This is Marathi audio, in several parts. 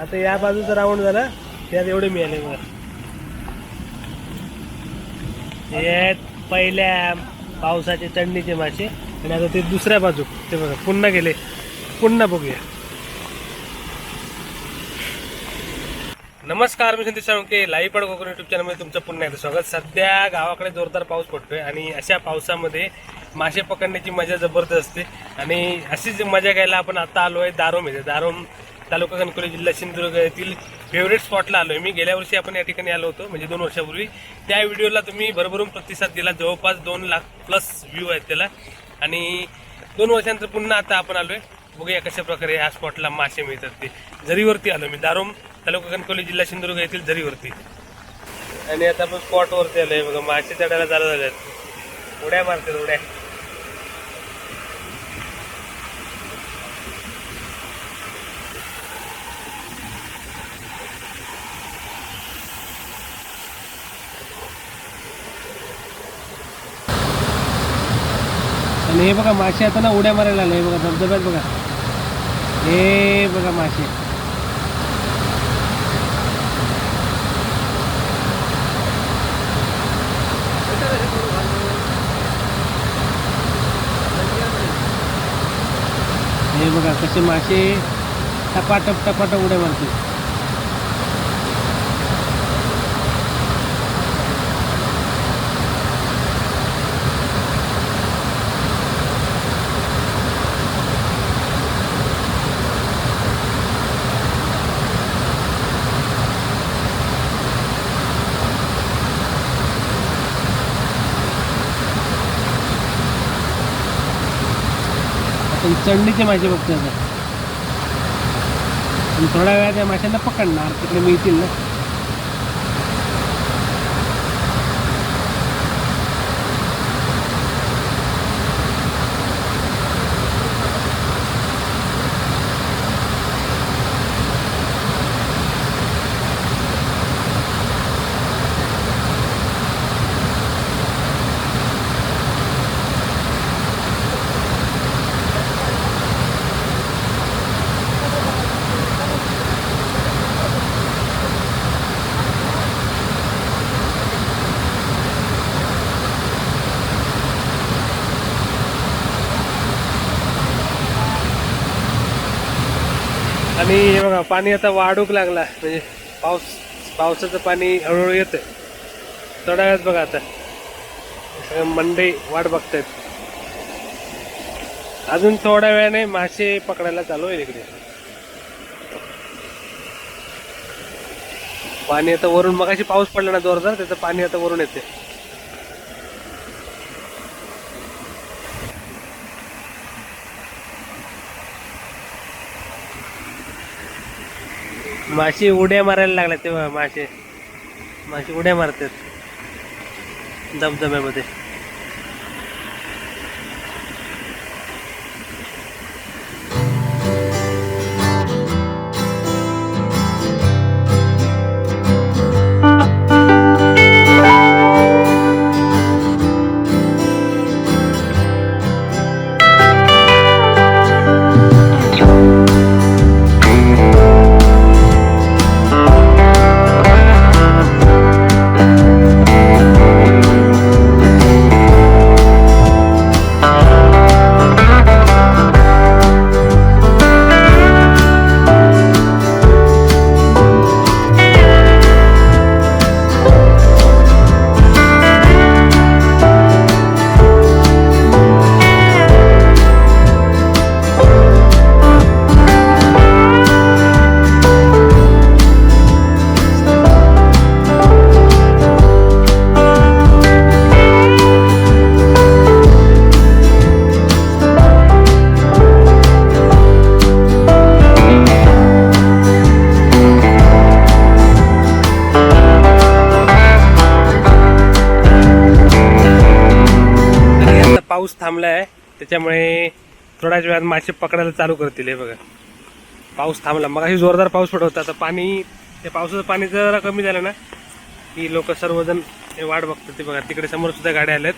आता या बाजूचा राऊंड झाला. त्यात एवढे मिळाले बघा. हे पहिल्या पावसाचे चढणीचे मासे आणि आता ते दुसऱ्या बाजू. ते बघा पुन्हा गेले. पुन्हा बघूया. नमस्कार मी संदेश साळुंके. लाईव्ह पड कोकण युट्यूब चॅनलमध्ये तुमचं पुन्हा एकदा स्वागत. सध्या गावाकडे जोरदार पाऊस पडतोय आणि अशा पावसामध्ये मासे पकडण्याची मजा जबरदस्त असते. आणि अशीच मजा घ्यायला आपण आता आलो आहे दारोम येते दारोम तालुका कणकोली जिल्हा सिंधुदुर्ग येथील फेवरेट स्पॉटला आलो आहे मी गेल्या वर्षी आपण या ठिकाणी आलो होतो म्हणजे दोन वर्षापूर्वी. त्या व्हिडिओला तुम्ही भरभरून प्रतिसाद दिला. जवळपास दोन लाख प्लस व्ह्यू आहेत त्याला. आणि दोन वर्षानंतर पुन्हा आता आपण आलोय. बघूया कशा प्रकारे ह्या स्पॉटला मासे मिळतात ते. झरीवरती आलो मी. दारोम तालुका कणकोली जिल्हा सिंधुदुर्ग येथील झरीवरती आणि आता आपण स्पॉटवरती आलोय. बघा मासे चढायला चालू झाल्यात. उड्या मारतात उड्या. आणि हे बघा मासे आता ना उड्या मारायला आले हे बघा धबधब्यात बघा. हे बघा मासे. हे बघा कसे मासे टपाटप टपाटप उड्या मारतील. चढणीचे मासे बघतो आता. थोड्या वेळात त्या माशांना पकडणार तिकडे मिळतील ना. आणि हे बघा पाणी आता वाढूक लागला. म्हणजे पाऊस पावसाचं पाणी हळूहळू येतं थोड्या वेळात बघा आता. सगळे मंडई वाट बघतायत. अजून थोड्या वेळाने मासे पकडायला चालू आहे इकडे. पाणी आता वरून मगाशी पाऊस पडला ना जोरदार त्याचं पाणी आता वरून येते मासे उड्या मारायला लागल्या तेव्हा मासे. मासे उड्या मारतात. धबधब्यामध्ये पाऊस थांबलाय त्याच्यामुळे थोड्याच वेळात मासे पकडायला चालू करतील हे बघा. पाऊस थांबला. मग जोरदार पाऊस पडत होता आता पाणी ते पावसाचं पाणी जरा कमी झालं ना की लोक सर्वजण हे वाट बघतात ते बघा. तिकडे समोर सुद्धा गाड्या आल्यात.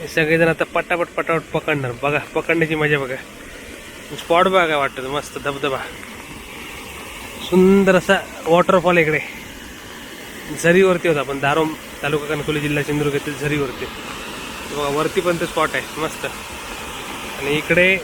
हे सगळेजण आता पटापट पटापट पकडणार. बघा पकडण्याची मजा बघा. स्पॉट बघा वाटतं मस्त धबधबा. सुंदर असा वॉटरफॉल इकडे. झरीवरती होता आपण दारोम तालुका कणकोली जिल्हा सिंधुदुर्ग येथील झरीवरती. वरती पण ते स्पॉट आहे मस्त. आणि इकडे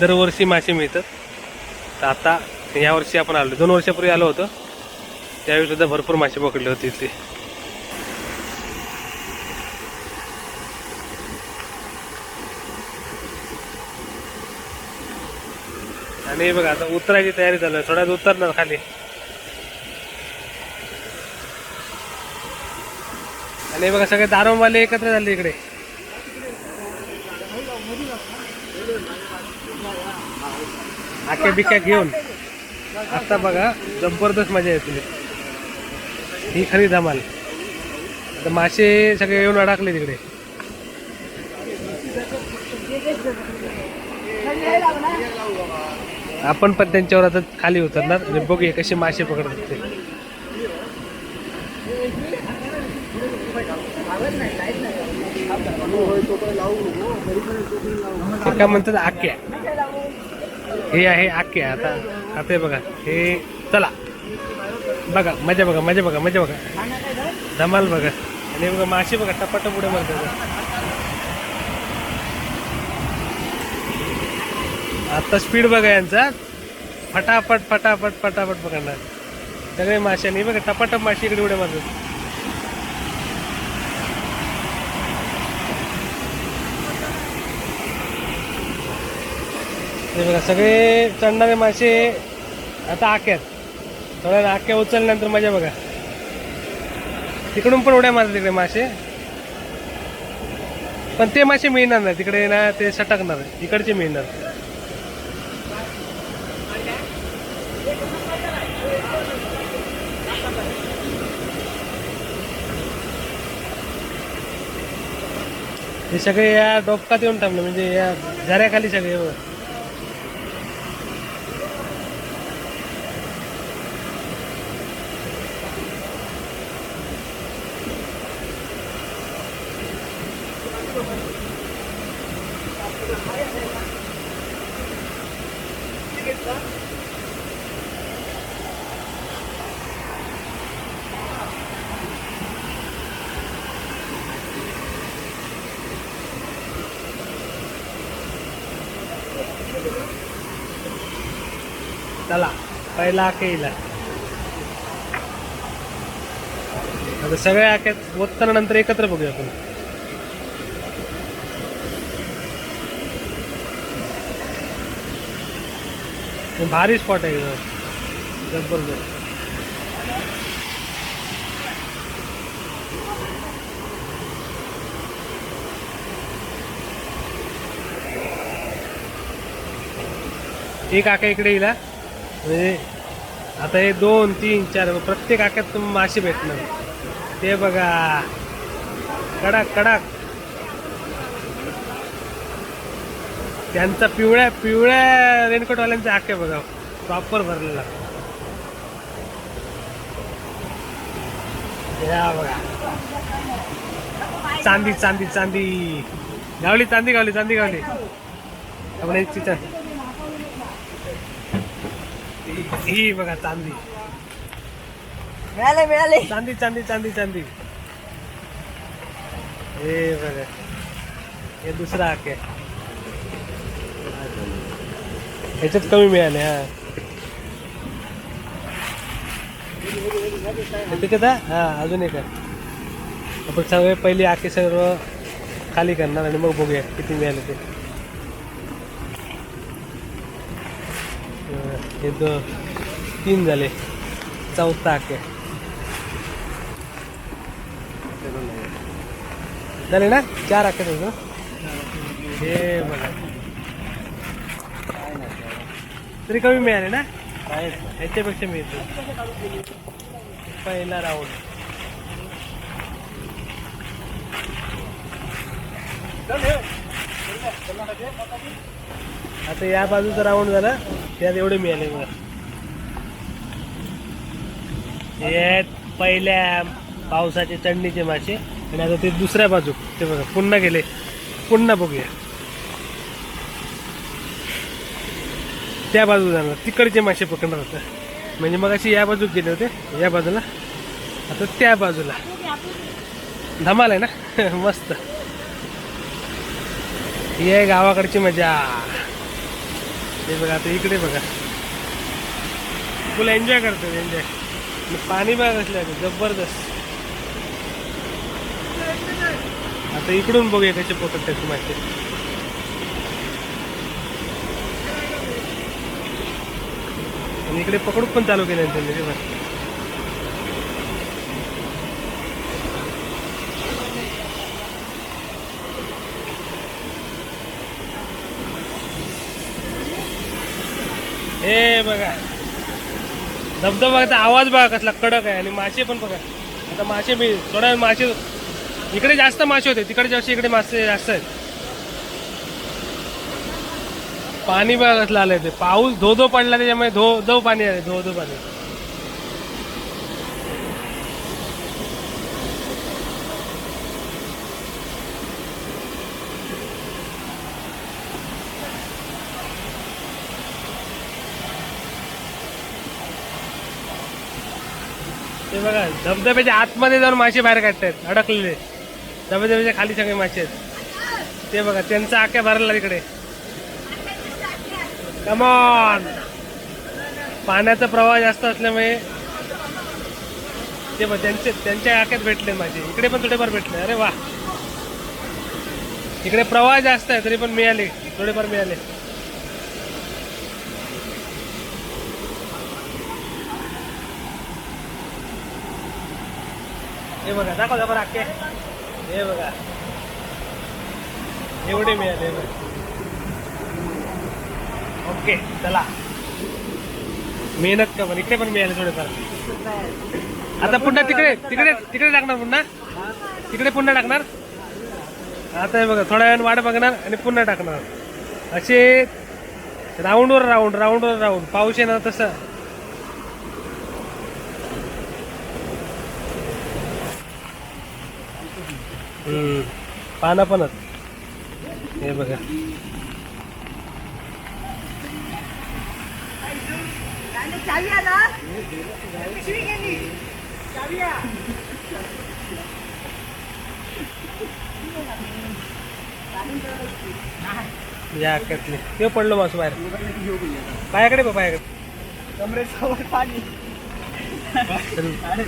दरवर्षी मासे मिळतात. तर आता यावर्षी आपण आलो दोन वर्षापूर्वी आलो होतो. त्यावेळी सुद्धा भरपूर मासे पकडले होते इथे आणि बघा आता उतरायची तयारी चालू आहे. थोड्यात उतरणार खाली. आणि बघा सगळे दारोमवाले एकत्र झाले इकडे. आख्या बिक्या घेऊन. आता बघा जबरदस्त मजा येते. ही खरी धमाल. आता मासे सगळे येऊन अडकले तिकडे. आपण पण त्यांच्यावर आता खाली उतरणार. आणि बघूया कसे मासे पकडतात ते ते. काय म्हणतात आक्या हे आहे आक्या आता आता हे बघा. हे चला. बघा मजा बघा मजा बघा मजा बघा. धमाल बघा. आणि बघा मासे बघा टपाटप पुढे मारतात आता स्पीड बघा यांचा. फटाफट फटाफट फटाफट बघणार सगळे मासे नाही बघा टपाटप मासे इकडे उड्या मारतात. हे बघा सगळे चढणारे मासे आता आक्यात थोड्या आक्या उचलल्यानंतर मजा बघा. तिकडून पण उड्या मारतात तिकडे मासे. पण ते मासे मिळणार नाही. तिकडे ना ते सटकणार इकडचे मिळणार. हे सगळे या डोपकात येऊन थांबले. म्हणजे या झऱ्याखाली सगळे हो. चला पहिला आखे येईल आता सगळ्या आख्यात ओतताना नंतर एकत्र बघूया आपण हे भारी स्पॉट आहे एक आका इकडे येईल म्हणजे आता हे दोन तीन चार प्रत्येक आक्यात तुम्ही मासे भेटणार. ते बघा. कडक कडक. त्यांचा पिवळ्या पिवळ्या रेनकोटवाल्यांचा आक्या बघा. प्रॉपर भरलेला. या बघा. चांदी चांदी चांदी. गावली चांदी गावली चांदी गावली. आपण चित्र ही बघा चांदी. मिळाले मिळाले. चांदी चांदी चांदी चांदी. हे बघा. हे दुसरा आके ह्याच्यात कमी मिळाले हा. त्याच्यात हा? हा अजून एक आहे. आपण सगळे पहिली आके सर्व खाली करणार आणि मग बघूया किती मिळाले ते. हे दो तीन झाले. चौथा आके झाले ना? चार आके ना? हे बघा. तरी कमी मिळाले ना? याच्यापेक्षा मिळते पहिला राऊंड आता या बाजूचा राऊंड झाला. त्यात एवढे मिळाले हे पहिल्या पावसाचे चढणीचे मासे आणि आता ते दुसऱ्या बाजू. ते बघा पुन्हा गेले. पुन्हा बघूया. त्या बाजू जाणार. तिकडचे मासे पकडणार होतं. म्हणजे मग अशी या बाजूक गेले होते. या बाजूला. आता त्या बाजूला. धमाल आहे ना? मस्त. ही आहे गावाकडची मजा. हे बघा आता इकडे बघा. फुल एन्जॉय करतात एन्जॉय पाणी बघा असल्या जबरदस्त. आता इकडून बघूया कसे पकडतात मासे आणि इकडे पकडून पण चालू केले त्यांनी हे बघा. धबधबाचा आवाज बघा कसला कडक आहे. आणि मासे पण बघा. आता मासे मी थोड्या मासे इकडे जास्त मासे होते. तिकडे जास्त इकडे मासे जास्त आहेत. पाणी बघा कसलं आलंय ते. पाऊस धो धो पडला त्याच्यामुळे धो धो पाणी आले धो धो पाणी. ते बघा धबधब्याच्या आतमध्ये जाऊन मासे बाहेर काढतायत अडकलेले. धबधब्याच्या खाली सगळे मासे आहेत. ते बघा त्यांचा आक्या भरला इकडे. कमॉन पाण्याचा प्रवाह जास्त असल्यामुळे ते बघ त्यांचे त्यांच्या आक्यात भेटले माझे. इकडे पण थोडेफार भेटले. अरे वा. इकडे प्रवाह जास्त आहे तरी पण मिळाले. थोडेफार मिळाले. हे बघा दाखव दाखव आखे हे बघा. एवढे मिळाले ओके चला. मेहनत का पण इकडे पण मिळाले थोडेफार. आता पुन्हा तिकडे तिकडे तिकडे टाकणार पुन्हा? तिकडे पुन्हा टाकणार? आता हे बघा थोड्या वेळ वाट बघणार आणि पुन्हा टाकणार. असे राऊंडवर राऊंड राऊंडवर राऊंड पाऊस येणार तसं. हम्म. पानं पणच हे बघा. या अक्क्यातले ते पडलो मासू बाहेर. पायाकडे बघ पायाकडे. तर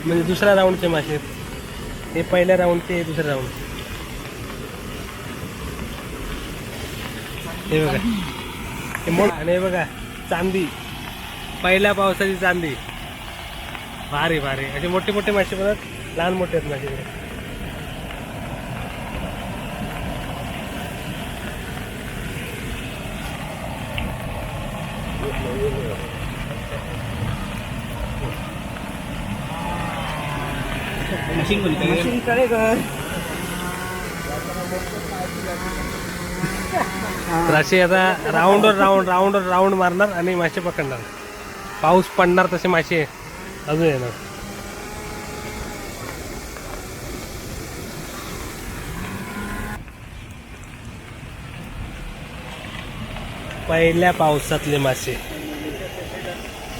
म्हणजे दुसऱ्या राऊंडचे मासे. आहेत. हे पहिल्या राऊंडचे हे दुसऱ्या राऊंड हे बघा. हे मोठ आणि हे बघा चांदी. पहिल्या पावसाची चांदी. भारी भारी. असे मोठे मोठे मासे आहेत, लहान मोठे आहेत मासे इकडे. तर असे आता राऊंडवर राऊंड राऊंडवर राऊंड मारणार आणि मासे पकडणार. पाऊस पडणार तसे मासे अजून येणार. पहिल्या पावसातले मासे.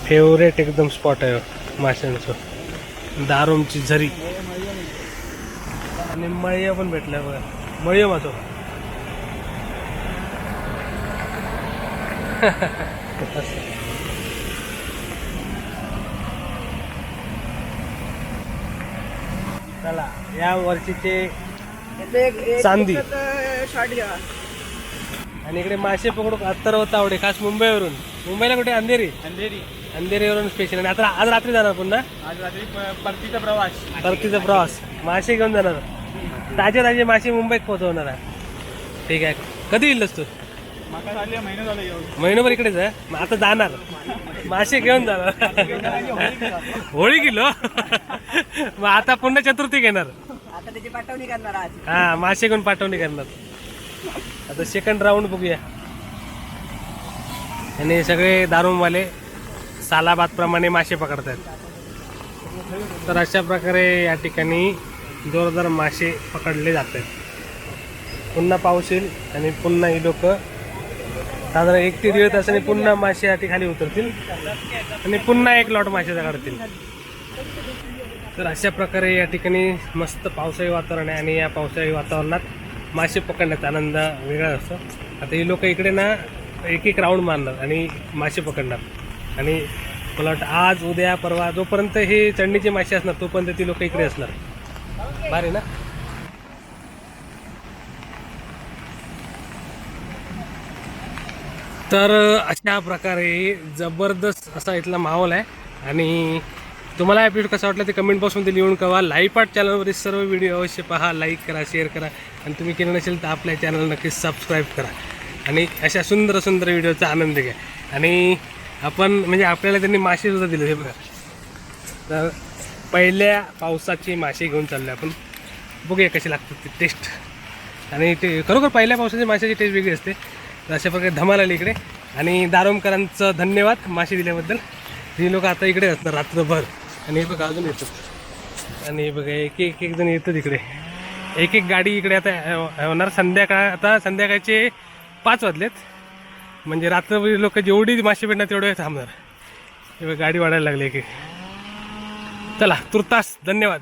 फेवरेट एकदम स्पॉट आहे माशांचं. दारूमची झरी. आणि मळ्या पण भेटल्या बघा. मळ्या मासो. चला या वर्षीचे चांदी. शॉर्ट घ्या. आणि इकडे मासे पकडू अत्तर तावडे खास मुंबईवरून. मुंबईला कुठे? अंधेरी? अंधेरी. अंधेरीवरून स्पेशल आणि आता आज रात्री जाणार पुन्हा? आज रात्री प- परतीचा प्रवास. परतीचा प्रवास. मासे घेऊन जाणार. ताजे ताजे मासे मुंबईत पोहोचवणार आहे. ठीक आहे. कधी येईलस तू? महिनोभर इकडेच आहे? मग आता जाणार. मासे घेऊन जाणार. होळी किलो मग आता पुन्हा चतुर्थी घेणार. आता त्याची पाठवणी करणार आज. हा मासे घेऊन पाठवणी करणार. आता सेकंड राऊंड बघूया. आणि सगळे दारूमवाले सालाबाद प्रमाणे मासे पकडतात तर अशा प्रकारे या ठिकाणी जोरदार मासे पकडले जातात. पुन्हा पाऊस येईल आणि पुन्हा ही लोक साधारण एक ते दीड तासाने पुन्हा मासे या खाली उतरतील. आणि पुन्हा एक लॉट माशाचा काढतील तर अशा प्रकारे या ठिकाणी मस्त पावसाळी वातावरण आहे आणि या पावसाळी वातावरणात मासे पकडण्याचा आनंद वेगळा असतो. आता ही लोक इकडे ना एक एक राऊंड मारणार आणि मासे पकडणार. आणि मला वाटतं आज उद्या परवा जोपर्यंत हे चढणीचे मासे असणार तोपर्यंत ती लोक इकडे असणार. भारी ना? तर अशा प्रकारे जबरदस्त असा इथला माहोल आहे. आणि तुम्हाला एपिसोड कसा वाटला ते कमेंट बॉक्समध्ये लिहून कळवा. लाईव्ह पार्ट चॅनलवरील सर्व व्हिडिओ अवश्य पहा. लाईक करा शेअर करा. आणि तुम्ही केलं नसेल तर आपल्या चॅनल नक्कीच सबस्क्राईब करा. आणि अशा सुंदर सुंदर व्हिडिओचा आनंद घ्या. आणि आपण म्हणजे आपल्याला त्यांनी मासेसुद्धा दिले हे बघा. तर पहिल्या पावसाची मासे घेऊन चाललो आपण. बघूया कशी लागतात ती टेस्ट आणि ते खरोखर पहिल्या पावसाची माशाची टेस्ट वेगळी असते. तर अशा प्रकारे धमाल आली इकडे. आणि दारोमकरांचं धन्यवाद मासे दिल्याबद्दल. ही लोक आता इकडे असतात रात्रभर. आणि हे बघा अजून येतात. आणि हे बघा एक एक एक जण येतात इकडे. एक एक गाडी इकडे आता होणार संध्याकाळ आता संध्याकाळचे पाच वाजलेत. म्हणजे रात्रभर लोक जेवढी मासे भेटणार तेवढे थांबणार. हे बघा गाडी वाढायला लागली एक एक. चला तुर्तास धन्यवाद.